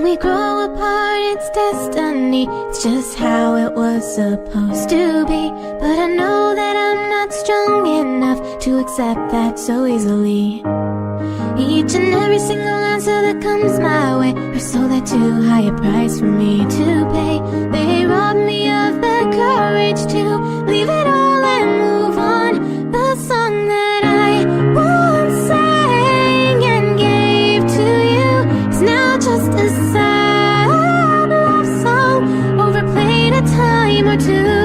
we grow apart, it's destiny. It's just how it was supposed to be. But I know that I'm not strong enough to accept that so easily. Each and every single answer that comes my way are sold at too high a price for me to pay. They rob me of the courage to leave it all dream or two.